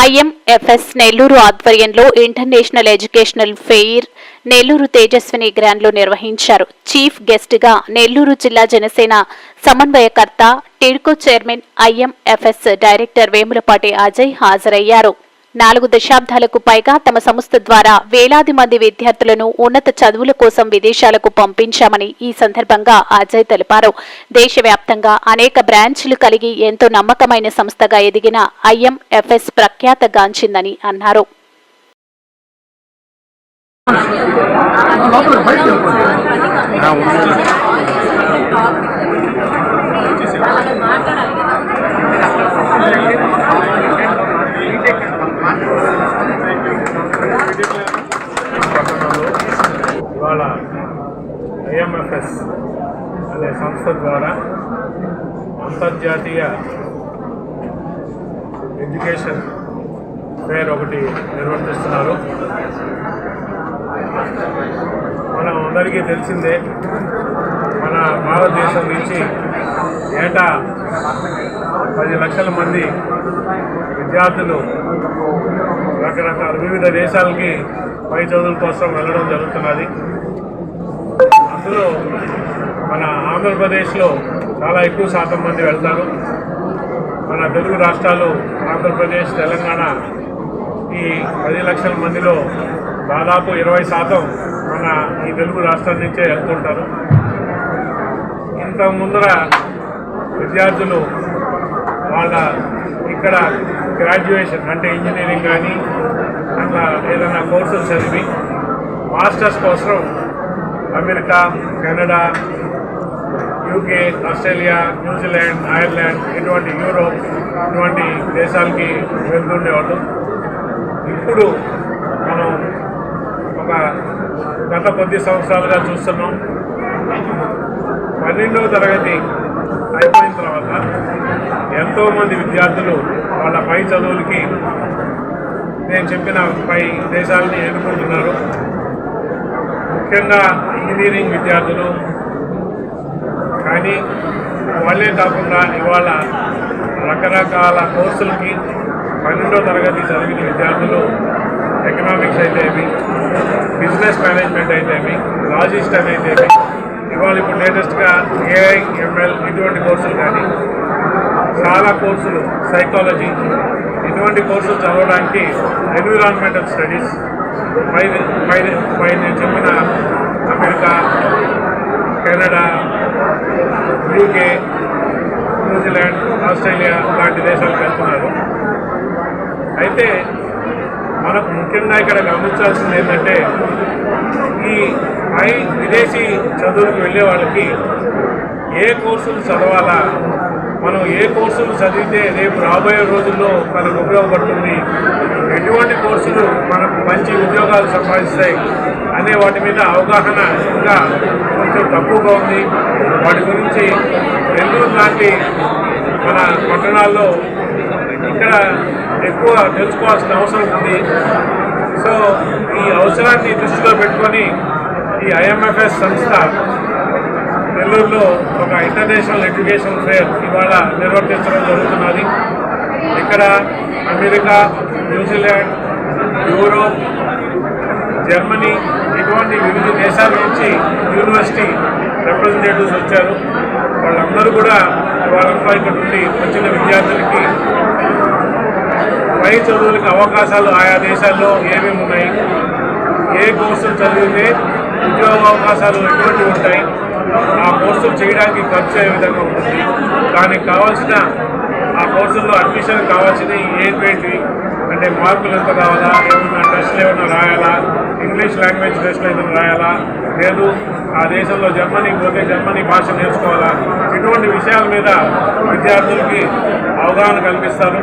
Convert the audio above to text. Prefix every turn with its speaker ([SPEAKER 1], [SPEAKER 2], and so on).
[SPEAKER 1] I M F S Nellore ఆధ్వర్యంలో international educational fair Nellore Tejaswini గ్రాండ్లో నిర్వహించారు. Chief గెస్ట్గా నెల్లూరు జిల్లా జనసేన సమన్వయకర్త TIDCO chairman I M F S director Vemulapati Ajay హాజరయ్యారు. నాలుగు దశాబ్దాలకు పైగా తమ సంస్థ ద్వారా వేలాది మంది విద్యార్థులను ఉన్నత చదువుల కోసం విదేశాలకు పంపించామని ఈ సందర్భంగా అజయ్ తెలిపారు. దేశవ్యాప్తంగా అనేక బ్రాంచ్లు కలిగి ఎంతో నమ్మకమైన సంస్థగా ఎదిగిన ఐఎంఎఫ్ఎస్ ప్రఖ్యాతగాంచిందని అన్నారు.
[SPEAKER 2] ఐఎంఎఫ్ఎస్ అనే సంస్థ ద్వారా అంతర్జాతీయ ఎడ్యుకేషన్ ఫేర్ ఒకటి నిర్వర్తిస్తున్నారు. మనం అందరికీ తెలిసిందే మన భారతదేశం నుంచి ఏటా పది లక్షల మంది విద్యార్థులు రకరకాల వివిధ దేశాలకి పై చదువుల కోసం వెళ్ళడం జరుగుతున్నది. అందులో మన ఆంధ్రప్రదేశ్లో చాలా ఎక్కువ శాతం మంది వెళ్తారు. మన తెలుగు రాష్ట్రాలు ఆంధ్రప్రదేశ్ తెలంగాణ ఈ పది లక్షల మందిలో దాదాపు ఇరవై శాతం మన ఈ తెలుగు రాష్ట్రాల నుంచే వెళ్తుంటారు. ఇంత ముందర విద్యార్థులు వాళ్ళ ఇక్కడ గ్రాడ్యుయేషన్ అంటే ఇంజనీరింగ్ కానీ అట్లా ఏదైనా కోర్సులు చదివి మాస్టర్స్ కోసం అమెరికా కెనడా యూకే ఆస్ట్రేలియా న్యూజిలాండ్ ఐర్లాండ్ ఇటువంటి యూరోప్ ఇటువంటి దేశాలకి వెళ్తుండేవాళ్ళు. ఇప్పుడు మనం ఒక గత కొద్ది సంవత్సరాలుగా చూస్తున్నాం. పన్నెండవ తరగతి అయిపోయిన తర్వాత ఎంతోమంది విద్యార్థులు వాళ్ళ పై చదువులకి నేను చెప్పిన పై దేశాలని ఎన్నుకుంటున్నారు. ముఖ్యంగా ఇంజనీరింగ్ విద్యార్థులు. కానీ వాళ్ళే కాకుండా ఇవాళ రకరకాల కోర్సులకి పన్నెండో తరగతి చదివిన విద్యార్థులు ఎకనామిక్స్ అయితేమి బిజినెస్ మేనేజ్మెంట్ అయితేమి లాజిస్టమ్ అయితేమి ఇవాళ ఇప్పుడు లేటెస్ట్గా ఏఐ ఎంఎల్ ఇటువంటి కోర్సులు కానీ చాలా కోర్సులు సైకాలజీ ఇటువంటి కోర్సులు చదవడానికి ఎన్విరాన్మెంటల్ స్టడీస్ పై పై పై నేను చెప్పిన America Canada UK New Zealand Australia లాంటి దేశాలకు వెళ్తున్నారు. అయితే మనకు ముఖ్యంగా ఇక్కడ గమనించాల్సింది ఏంటంటే ఈ పై విదేశీ చదువులకు వెళ్ళే వాళ్ళకి ఏ కోర్సులు చదవాలా మనం ఏ కోర్సులు చదివితే రేపు రాబోయే రోజుల్లో మనకు ఉపయోగపడుతుంది ఎటువంటి కోర్సులు మనకు మంచి ఉద్యోగాలు సంపాదిస్తాయి అనే వాటి మీద అవగాహన ఇంకా కొంచెం తక్కువగా ఉంది. వాటి గురించి నెల్లూరు లాంటి మన పట్టణాల్లో ఇక్కడ ఎక్కువ తెలుసుకోవాల్సిన అవసరం ఉంది. సో ఈ అవసరాన్ని దృష్టిలో పెట్టుకొని ఈ ఐఎంఎఫ్ఎస్ సంస్థ నెల్లూరులో ఒక ఇంటర్నేషనల్ ఎడ్యుకేషన్ ఫేర్ ఇవాళ నిర్వర్తించడం జరుగుతున్నది. ఇక్కడ అమెరికా న్యూజిలాండ్ యూరోప్ జర్మనీ ఇటువంటి వివిధ దేశాల నుంచి యూనివర్సిటీ రిప్రజెంటేటివ్స్ వచ్చారు. వాళ్ళందరూ కూడా వాళ్ళంతా ఇక్కడ నుండి వచ్చిన విద్యార్థులకి పై చదువులకి అవకాశాలు ఆయా దేశాల్లో ఏమేమి ఉన్నాయి? ఏ కోర్సులు చదివితే ఉద్యోగ అవకాశాలు ఎటువంటి ఉంటాయి? ఆ కోర్సులు చేయడానికి ఖర్చు ఏ విధంగా ఉంటుంది? దానికి కావాల్సిన ఆ కోర్సుల్లో అడ్మిషన్ కావాల్సిన ఏంటి అంటే మార్కులు ఎంత కావాలా? ఏమన్నా టెస్ట్లు ఏమైనా రాయాలా? ఇంగ్లీష్ లాంగ్వేజ్ టెస్ట్లు ఏమైనా రాయాలా? లేదు ఆ దేశంలో జర్మనీ పోతే జర్మనీ భాష నేర్చుకోవాలా? ఇటువంటి విషయాల మీద విద్యార్థులకి అవగాహన కల్పిస్తారు.